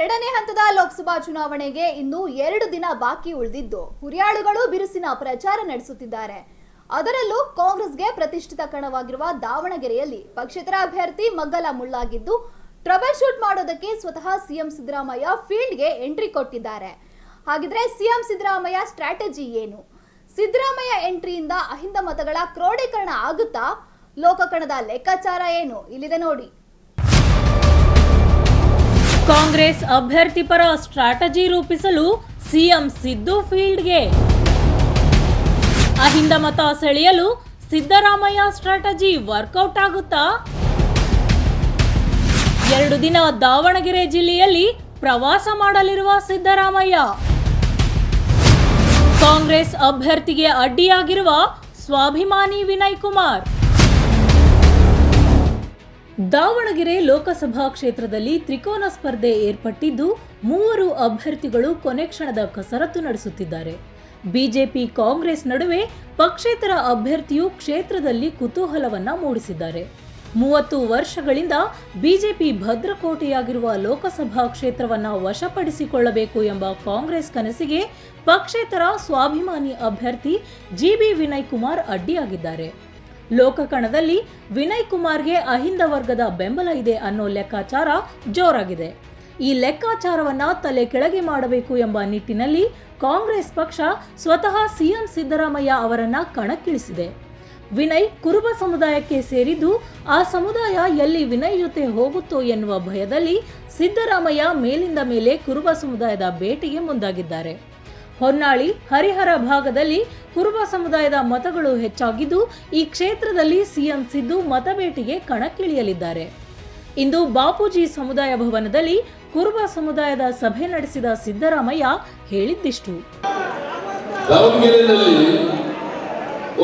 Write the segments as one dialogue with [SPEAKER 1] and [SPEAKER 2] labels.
[SPEAKER 1] ಎರಡನೇ ಹಂತದ ಲೋಕಸಭಾ ಚುನಾವಣೆಗೆ ಇನ್ನು ಎರಡು ದಿನ ಬಾಕಿ ಉಳಿದಿದ್ದು, ಹುರಿಯಾಳುಗಳು ಬಿರುಸಿನ ಪ್ರಚಾರ ನಡೆಸುತ್ತಿದ್ದಾರೆ. ಅದರಲ್ಲೂ ಕಾಂಗ್ರೆಸ್ಗೆ ಪ್ರತಿಷ್ಠಿತ ಕಣವಾಗಿರುವ ದಾವಣಗೆರೆಯಲ್ಲಿ ಪಕ್ಷೇತರ ಅಭ್ಯರ್ಥಿ ಮಗ್ಗಲ ಮುಳ್ಳಾಗಿದ್ದು, ಟ್ರಬಲ್ ಶೂಟ್ ಮಾಡೋದಕ್ಕೆ ಸ್ವತಃ ಸಿಎಂ ಸಿದ್ದರಾಮಯ್ಯ ಫೀಲ್ಡ್ಗೆ ಎಂಟ್ರಿ ಕೊಟ್ಟಿದ್ದಾರೆ. ಹಾಗಿದ್ರೆ ಸಿಎಂ ಸಿದ್ದರಾಮಯ್ಯ ಸ್ಟ್ರಾಟಜಿ ಏನು? ಸಿದ್ದರಾಮಯ್ಯ ಎಂಟ್ರಿಯಿಂದ ಅಹಿಂದ ಮತಗಳ ಕ್ರೋಢೀಕರಣ ಆಗುತ್ತಾ? ಲೋಕಕಣದ ಲೆಕ್ಕಾಚಾರ ಏನು? ಇಲ್ಲಿದೆ ನೋಡಿ.
[SPEAKER 2] ಕಾಂಗ್ರೆಸ್ ಅಭ್ಯರ್ಥಿ ಪರ ಸ್ಟ್ರಾಟಜಿ ರೂಪಿಸಲು ಸಿಎಂ ಸಿದ್ದು ಫೀಲ್ಡ್ಗೆ. ಅಹಿಂದ ಮತ ಸೆಳೆಯಲು ಸಿದ್ದರಾಮಯ್ಯ ಸ್ಟ್ರಾಟಜಿ ವರ್ಕೌಟ್ ಆಗುತ್ತಾ? ಎರಡು ದಿನ ದಾವಣಗೆರೆ ಜಿಲ್ಲೆಯಲ್ಲಿ ಪ್ರವಾಸ ಮಾಡಲಿರುವ ಸಿದ್ದರಾಮಯ್ಯ. ಕಾಂಗ್ರೆಸ್ ಅಭ್ಯರ್ಥಿಗೆ ಅಡ್ಡಿಯಾಗಿರುವ ಸ್ವಾಭಿಮಾನಿ ವಿನಯ್ ಕುಮಾರ್. ದಾವಣಗೆರೆ ಲೋಕಸಭಾ ಕ್ಷೇತ್ರದಲ್ಲಿ ತ್ರಿಕೋನ ಸ್ಪರ್ಧೆ ಏರ್ಪಟ್ಟಿದ್ದು ಮೂವರು ಅಭ್ಯರ್ಥಿಗಳು ಕೊನೆ ಕ್ಷಣದ ಕಸರತ್ತು ನಡೆಸುತ್ತಿದ್ದಾರೆ. ಬಿಜೆಪಿ ಕಾಂಗ್ರೆಸ್ ನಡುವೆ ಪಕ್ಷೇತರ ಅಭ್ಯರ್ಥಿಯು ಕ್ಷೇತ್ರದಲ್ಲಿ ಕುತೂಹಲವನ್ನ ಮೂಡಿಸಿದ್ದಾರೆ. ಮೂವತ್ತು ವರ್ಷಗಳಿಂದ ಬಿಜೆಪಿ ಭದ್ರಕೋಟೆಯಾಗಿರುವ ಲೋಕಸಭಾ ಕ್ಷೇತ್ರವನ್ನ ವಶಪಡಿಸಿಕೊಳ್ಳಬೇಕು ಎಂಬ ಕಾಂಗ್ರೆಸ್ ಕನಸಿಗೆ ಪಕ್ಷೇತರ ಸ್ವಾಭಿಮಾನಿ ಅಭ್ಯರ್ಥಿ ಜಿಬಿ ವಿನಯ್ ಕುಮಾರ್ ಅಡ್ಡಿಯಾಗಿದ್ದಾರೆ. ಲೋಕಕಣದಲ್ಲಿ ವಿನಯ್ ಕುಮಾರ್ಗೆ ಅಹಿಂದ ವರ್ಗದ ಬೆಂಬಲ ಇದೆ ಅನ್ನೋ ಲೆಕ್ಕಾಚಾರ ಜೋರಾಗಿದೆ. ಈ ಲೆಕ್ಕಾಚಾರವನ್ನ ತಲೆ ಕೆಳಗೆ ಮಾಡಬೇಕು ಎಂಬ ನಿಟ್ಟಿನಲ್ಲಿ ಕಾಂಗ್ರೆಸ್ ಪಕ್ಷ ಸ್ವತಃ ಸಿಎಂ ಸಿದ್ದರಾಮಯ್ಯ ಅವರನ್ನ ಕಣಕ್ಕಿಳಿಸಿದೆ. ವಿನಯ್ ಕುರುಬ ಸಮುದಾಯಕ್ಕೆ ಸೇರಿದ್ದು ಆ ಸಮುದಾಯ ಎಲ್ಲಿ ವಿನಯ್ ಜೊತೆ ಹೋಗುತ್ತೋ ಎನ್ನುವ ಭಯದಲ್ಲಿ ಸಿದ್ದರಾಮಯ್ಯ ಮೇಲಿಂದ ಮೇಲೆ ಕುರುಬ ಸಮುದಾಯದ ಭೇಟಿಗೆ ಮುಂದಾಗಿದ್ದಾರೆ. ಹೊನ್ನಾಳಿ, ಹರಿಹರ ಭಾಗದಲ್ಲಿ ಕುರುಬ ಸಮುದಾಯದ ಮತಗಳು ಹೆಚ್ಚಾಗಿದ್ದು, ಈ ಕ್ಷೇತ್ರದಲ್ಲಿ ಸಿಎಂ ಸಿದ್ದು ಮತಬೇಟಿಗೆ ಕಣಕ್ಕಿಳಿಯಲಿದ್ದಾರೆ. ಇಂದು ಬಾಪೂಜಿ ಸಮುದಾಯ ಭವನದಲ್ಲಿ ಕುರುಬ ಸಮುದಾಯದ ಸಭೆ ನಡೆಸಿದ ಸಿದ್ದರಾಮಯ್ಯ ಹೇಳಿದ್ದಿಷ್ಟು.
[SPEAKER 3] ದಾವಣಗೆರೆಯಲ್ಲಿ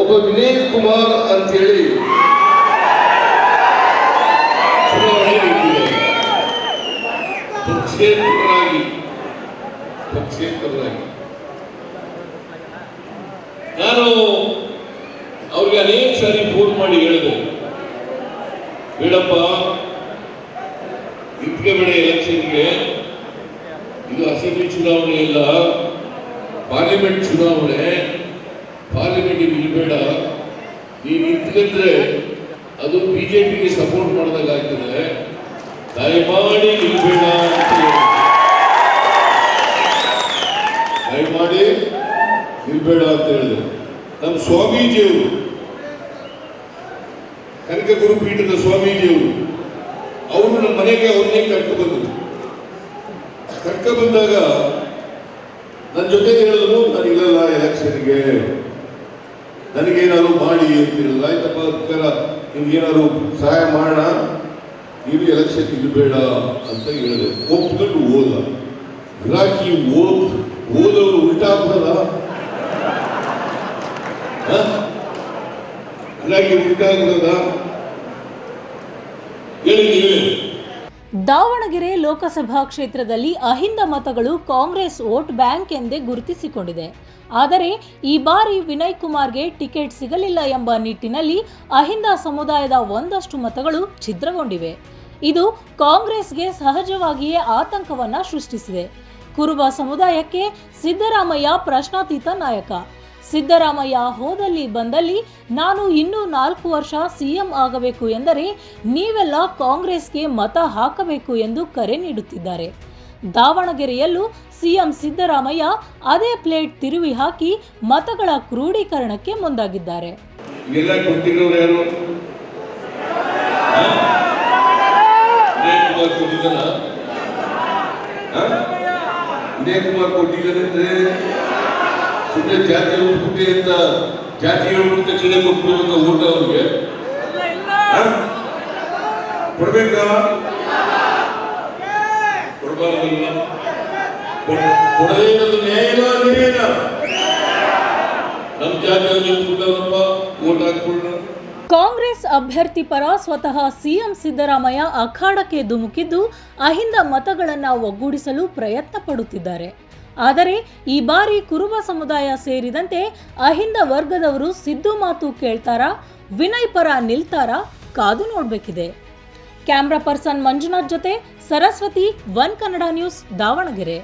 [SPEAKER 3] ಒಬ್ಬ ವಿನಯ್ ಕುಮಾರ್ ಅಂತೇಳಿ ಪಕ್ಷೇತರಾಗಿ ಪಕ್ಷೇತರರಾಗಿ ನಾನು ಅವ್ರಿಗೆ ಅನೇಕ ಸಾರಿ ಫೋನ್ ಮಾಡಿ ಹೇಳಿದೆ. ಬೇಡಪ್ಪ ಬೇಡ ಎಲೆಕ್ಷನ್ಗೆ ಇದು ಅಸೆಂಬ್ಲಿ ಚುನಾವಣೆ ಇಲ್ಲ ಪಾರ್ಲಿಮೆಂಟ್ ಚುನಾವಣೆ. ಪಾರ್ಲಿಮೆಂಟ್ ಇಲ್ಲಿ ಬೇಡ ನೀನು ನಿಂತ್ಕೊಂಡ್ರೆ ಅದು ಬಿಜೆಪಿಗೆ ಸಪೋರ್ಟ್ ಮಾಡಿದಾಗ ಆಗ್ತದೆ. ದಯಮಾಡಿ ನಿಲ್ಬೇಡ ಅಂತ. ದಯಮಾಡಿ ನಿಲ್ಬೇಡ ಅಂತ ಹೇಳಿದೆ ನಮ್ಮ ಸ್ವಾಮೀಜಿಯವರು, ಕನಕ ಗುರುಪೀಠದ ಸ್ವಾಮೀಜಿಯವರು, ಅವರು ನಮ್ಮ ಮನೆಗೆ ಅವ್ರನ್ನೇ ಕರ್ಕೊಂಡು ಬಂದರು. ಬಂದಾಗ ನನ್ನ ಜೊತೆ ಹೇಳಿದ್ರು, ನಾನು ಎಲೆಕ್ಷನ್ಗೆ ನನಗೇನಾದ್ರು ಮಾಡಿ ಅಂತ ಹೇಳಿದ್ರು. ಆಯ್ತಪ್ಪ ಅದಕ್ಕಾರ ನಿಮ್ಗೇನಾದ್ರು ಸಹಾಯ ಮಾಡೋಣ. ನೀವು ಎಲೆಕ್ಷನ್ ಇರಬೇಡ ಅಂತ ಹೇಳಿದೆ ಒಪ್ಕೊಂಡು ಓದ ಇಲಾಖೆ ಓದ್ ಓದೋರು ಉಲ್ಟಾ
[SPEAKER 2] ದಾವಣಗೆರೆ ಲೋಕಸಭಾ ಕ್ಷೇತ್ರದಲ್ಲಿ ಅಹಿಂದ ಮತಗಳು ಕಾಂಗ್ರೆಸ್ ವೋಟ್ ಬ್ಯಾಂಕ್ ಎಂದೇ ಗುರುತಿಸಿಕೊಂಡಿದೆ. ಆದರೆ, ಈ ಬಾರಿ ವಿನಯ್ ಕುಮಾರ್ಗೆ ಟಿಕೆಟ್ ಸಿಗಲಿಲ್ಲ ಎಂಬ ನಿಟ್ಟಿನಲ್ಲಿ ಅಹಿಂದ ಸಮುದಾಯದ ಒಂದಷ್ಟು ಮತಗಳು ಛಿದ್ರಗೊಂಡಿವೆ. ಇದು ಕಾಂಗ್ರೆಸ್ಗೆ ಸಹಜವಾಗಿಯೇ ಆತಂಕವನ್ನ ಸೃಷ್ಟಿಸಿದೆ. ಕುರುಬ ಸಮುದಾಯಕ್ಕೆ ಸಿದ್ದರಾಮಯ್ಯ ಪ್ರಶ್ನಾತೀತ ನಾಯಕ. ಸಿದ್ದರಾಮಯ್ಯ ಹೋದಲ್ಲಿ ಬಂದಲ್ಲಿ ನಾನು ಇನ್ನೂ ನಾಲ್ಕು ವರ್ಷ ಸಿಎಂ ಆಗಬೇಕು ಎಂದರೆ ನೀವೆಲ್ಲ ಕಾಂಗ್ರೆಸ್ಗೆ ಮತ ಹಾಕಬೇಕು ಎಂದು ಕರೆ ನೀಡುತ್ತಿದ್ದಾರೆ. ದಾವಣಗೆರೆಯಲ್ಲೂ ಸಿಎಂ ಸಿದ್ದರಾಮಯ್ಯ ಅದೇ ಪ್ಲೇಟ್ ತಿರುವಿ ಹಾಕಿ ಮತಗಳ ಕ್ರೋಢೀಕರಣಕ್ಕೆ ಮುಂದಾಗಿದ್ದಾರೆ.
[SPEAKER 3] ಸುಮ್ಮನೆ ಜಾತಿ ಹೇಳ್ಬಿಟ್ಟೆ ಅಂತ ಜಾತಿ ಹೇಳ್ಬಿಟ್ಟು ತಕ್ಷಣ ಕೊಟ್ಬಿಡುವಂತ ಊಟ ಅವ್ರಿಗೆ? ಕೊಡ್ಬೇಕಾ? ಕೊಡಬಾರ್ದಲ್ಲ ಕೊಡ್- ಕೊಡದೇ ನ್ಯಾಯನ ಅನ್ಯಾಯನ ನಮ್ಮ ಜಾತಿಯಲ್ಲಿ ನಿಂತ್ಬಿಟ್ಟವರಪ್ಪ ಓಟ್ ಹಾಕ್ಬಿಡೋಣ
[SPEAKER 2] ಕಾಂಗ್ರೆಸ್ ಅಭ್ಯರ್ಥಿ ಪರ ಸ್ವತಃ ಸಿಎಂ ಸಿದ್ದರಾಮಯ್ಯ ಅಖಾಡಕ್ಕೆ ಧುಮುಕಿದ್ದು ಅಹಿಂದ ಮತಗಳನ್ನು ಒಗ್ಗೂಡಿಸಲು ಪ್ರಯತ್ನ ಪಡುತ್ತಿದ್ದಾರೆ. ಆದರೆ ಈ ಬಾರಿ ಕುರುಬ ಸಮುದಾಯ ಸೇರಿದಂತೆ ಅಹಿಂದ ವರ್ಗದವರು ಸಿದ್ದು ಮಾತು ಕೇಳ್ತಾರಾ, ವಿನಯ್ ಪರ ನಿಲ್ತಾರಾ ಕಾದು ನೋಡಬೇಕಿದೆ. ಕ್ಯಾಮ್ರಾ ಪರ್ಸನ್ ಮಂಜುನಾಥ್ ಜೊತೆ ಸರಸ್ವತಿ, ಒನ್ ಕನ್ನಡ ನ್ಯೂಸ್, ದಾವಣಗೆರೆ.